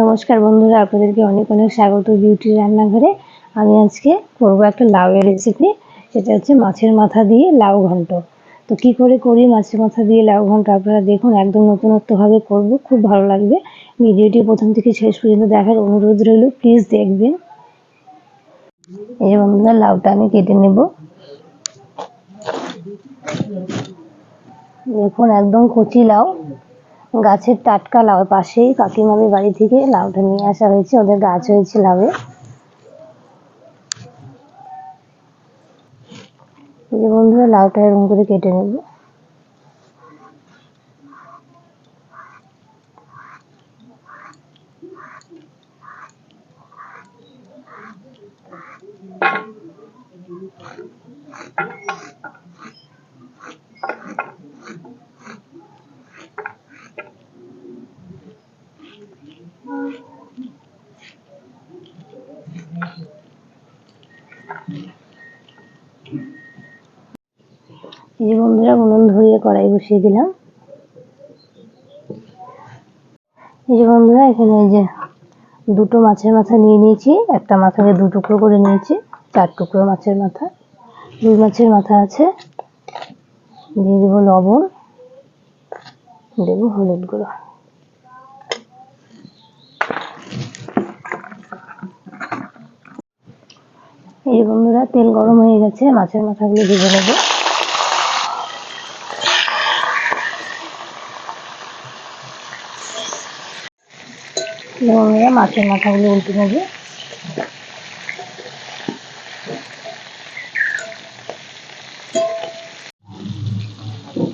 নমস্কার বন্ধুরা, আপনাদেরকে অনেক অনেক স্বাগত বিউটি রান্নাঘরে। আমি আজকে করব একটা লাউয়ের রেসিপি সেটা হচ্ছে মাছের মাথা দিয়ে লাউ ঘন্ট। তো কি করে করি মাছের মাথা দিয়ে লাউ ঘন্ট? আপনারা দেখুন, একদম নতুনত্বভাবে করব, খুব ভালো লাগবে। ভিডিওটি প্রথম থেকে শেষ পর্যন্ত দেখার অনুরোধ রইল, প্লিজ দেখবেন। এই বন্ধুরা, লাউটা আমি কেটে নেব। দেখুন, একদম কচি লাউ। গাছের টাটকা লাউ পাশেই কাকিমাদের বাড়ি থেকে লাউটা নিয়ে আসা হয়েছে, ওদের গাছ হয়েছে লাউয়ে। এই যে বন্ধুরা, লাউটা এরকম করে কেটে নেব। এই বন্ধুরা, উনুন ধরিয়ে কড়াই বসিয়ে দিলাম। এই যে বন্ধুরা, এখানে এই যে দুটো মাছের মাথা নিয়ে নিয়েছি। একটা মাথাকে দু টুকরো করে নিয়েছি, চার টুকরো মাছের মাথা। দুই মাছের মাথা আছে। দিয়ে দেবো লবণ, দেবো হলুদ গুঁড়ো। এই বন্ধুরা, তেল গরম হয়ে গেছে, মাছের মাথাগুলো ভেজে নেব। বন্ধুরা, মাছের মাথাগুলো উল্টে নেবে।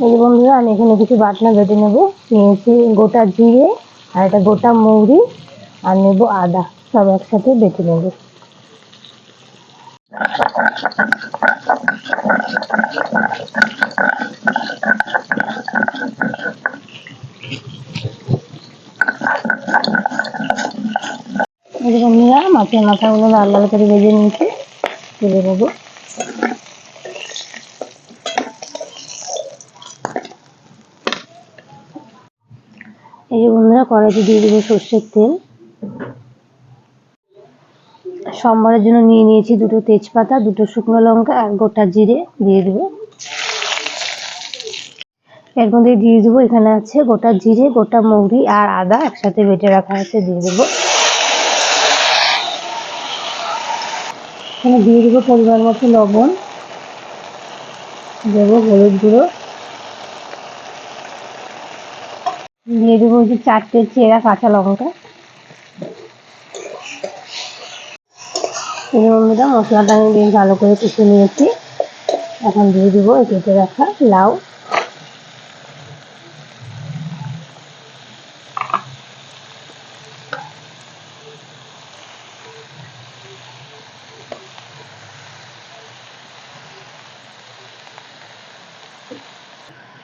এই বন্ধুরা, আমি এখানে কিছু বাটনা বেটে নেব। নিয়েছি গোটা জিরে আর একটা গোটা মৌরি আর নেব আদা। সব একসাথে বেটে নেব। যে বন্ধুরা মাছের মাথাগুলো লাল লাল করে ভেজে নিয়েছি। তুলে নেব। এই যে বন্ধুরা, কড়াইতে দিয়ে দেবো সর্ষের তেল। সোমবারের জন্য নিয়ে নিয়েছি দুটো তেজপাতা, দুটো শুকনো লঙ্কা আর গোটা জিরে দিয়ে দেবো। এর মধ্যে দিয়ে দেবো, এখানে আছে গোটা জিরে, গোটা মৌরি আর আদা একসাথে বেটে রাখা আছে, দিয়ে দেবো। এখানে দিয়ে দেবো পরিমাণ মতো লবণ, দেবো হলুদ গুঁড়ো। দিয়ে দেবো যে চারটে চেরা কাঁচা লঙ্কা। এই মশলাটা আমি বেশ ভালো করে কষে নিয়েছি। এখন দিয়ে দেবো কেটে রাখা লাউ।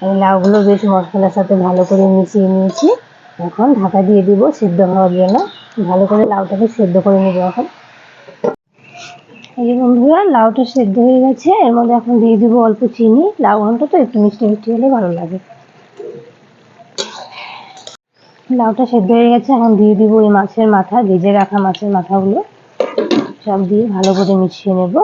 এই লাউগুলো বেশ মশলার সাথে ভালো করে মিশিয়ে নিয়েছি। এখন ঢাকা দিয়ে দিব সিদ্ধ হওয়ার জন্য। ভালো করে লাউটাকে সেদ্ধ করে নেব এখন। এই যে বন্ধুরা, লাউটা সেদ্ধ হয়ে গেছে। এর মধ্যে এখন দিয়ে দিব অল্প চিনি। লাউ ঘণ্টা তো একটু মিষ্টি মিষ্টি হলে ভালো লাগে। লাউটা সেদ্ধ হয়ে গেছে। এখন দিয়ে দিব এই মাছের মাথা, ভেজে রাখা মাছের মাথাগুলো। সব দিয়ে ভালো করে মিশিয়ে নেব।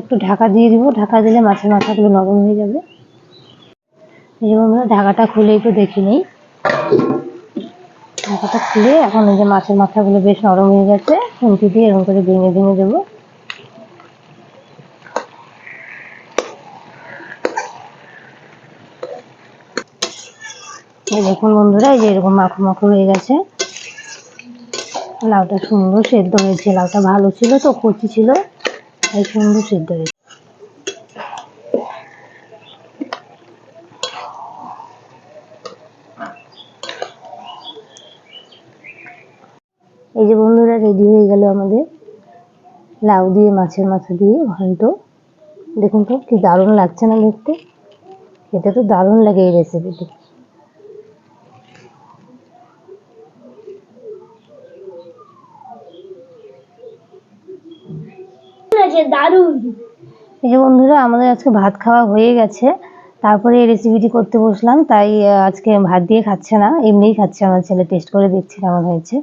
একটু ঢাকা দিয়ে দিব। ঢাকা দিলে মাছের মাথাগুলো নরম হয়ে যাবে। বন্ধুরা, ঢাকাটা খুলে একটু দেখে নেই। ঢাকাটা খুলে এখন ওই যে মাছের মাথাগুলো বেশ নরম হয়ে গেছে, খুন্তি দিয়ে এরকম করে ভেঙে ভেঙে দেবো। দেখুন বন্ধুরা, এই যে এরকম মাখো মাখো হয়ে গেছে। লাউটা সুন্দর সেদ্ধ হয়েছে, লাউটা ভালো ছিল তো, কচি ছিল এই সুন্দর সেদ্ধ হয়েছে। এই যে বন্ধুরা রেডি হয়ে গেল আমাদের লাউ দিয়ে মাছের মাথা দিয়ে ঘন্ট। দেখুন তো কি দারুণ লাগছে না দেখতে? খেতে তো দারুণ লাগে এই রেসিপিটি দারুণ। এই যে বন্ধুরা আমাদের আজকে ভাত খাওয়া হয়ে গেছে। তারপরে এই রেসিপিটি করতে বসলাম তাই আজকে ভাত দিয়ে খাচ্ছে না এমনিই খাচ্ছে আমার ছেলে টেস্ট করে দেখছে কেমন হয়েছে।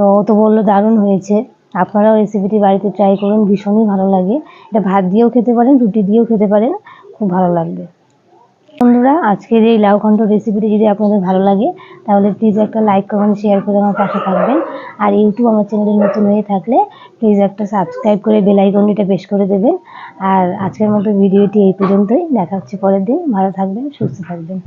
তো ও তো বলল দারুণ হয়েছে। আপনারাও রেসিপিটি বাড়িতে ট্রাই করুন, ভীষণই ভালো লাগে। এটা ভাত দিয়েও খেতে পারেন, রুটি দিয়েও খেতে পারেন, খুব ভালো লাগবে। বন্ধুরা, আজকের এই লাউ রেসিপিটি যদি আপনাদের ভালো লাগে, তাহলে প্লিজ একটা লাইক কমেন্ট শেয়ার করে আমার পাশে থাকবেন। আর ইউটিউব আমার চ্যানেলে নতুন হয়ে থাকলে প্লিজ একটা সাবস্ক্রাইব করে বেল আইকনটিটা প্রেস করে দেবেন। আর আজকের মতো ভিডিওটি এই পর্যন্তই। দেখা হচ্ছে পরের দিন। ভালো থাকবেন, সুস্থ থাকবেন।